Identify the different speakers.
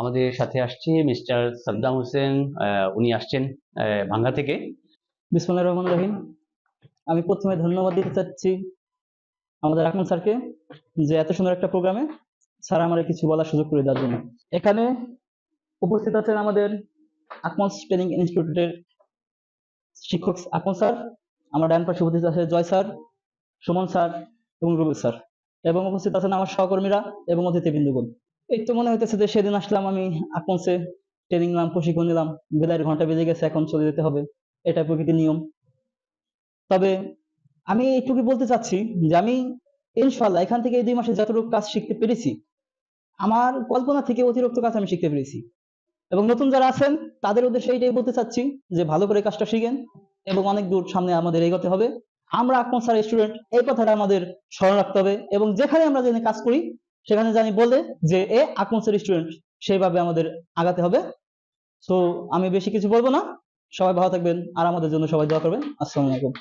Speaker 1: আমাদের সাথে আসছে মিস্টার সাদ্দাম হোসেন উনি আসছেন ভাঙ্গা থেকে।
Speaker 2: বিসমুল্লাহ রহমান রহিম, আমি প্রথমে ধন্যবাদ দিতে চাচ্ছি আমাদের আকমল স্যারকে যে এত সুন্দর একটা প্রোগ্রামে স্যার আমার কিছু বলার সুযোগ করে দেওয়ার জন্য। এখানে উপস্থিত আছেন আমাদের আকমল ট্রেনিং ইনস্টিটিউটের শিক্ষক আকমল স্যার, আমার ডান পাশে উপস্থিত আছে জয় স্যার, সুমন স্যার এবং রুবেল স্যার। এবং উপস্থিত আছেন আমার সহকর্মীরা এবং অতিথিবৃন্দগণ। এই তো মনে হইতেছে যে সেদিন আসলাম আমি আকমলসে ট্রেনিং নিলাম, প্রশিক্ষণ নিলাম বেলার ঘণ্টা বেজে গেছে, এখন চলে যেতে হবে। এটা প্রকৃতির নিয়ম। তবে আমি এইটুকু বলতে চাচ্ছি যে আমি ইনশাল্লাহ এখান থেকে এই দুই মাসে যতটুকু কাজ শিখতে পেরেছি, আমার কল্পনা থেকে অতিরিক্ত কাজ আমি শিখতে পেরেছি। এবং নতুন যারা আছেন, তাদের উদ্দেশ্যে এইটাই বলতে চাচ্ছি যে ভালো করে কাজটা শিখেন এবং অনেক দূর সামনে আমাদের এগোতে হবে। আমরা আকমল স্যার স্টুডেন্ট, এই কথাটা আমাদের স্মরণ রাখতে হবে এবং যেখানে আমরা জেনে কাজ করি সেখানে জানি বলে যে, এ আকমসের স্টুডেন্ট সেইভাবে আমাদের আগাতে হবে। সো আমি বেশি কিছু বলব না। সবাই ভালো থাকবেন আর আমাদের জন্য সবাই দোয়া করবেন। আসসালামু আলাইকুম।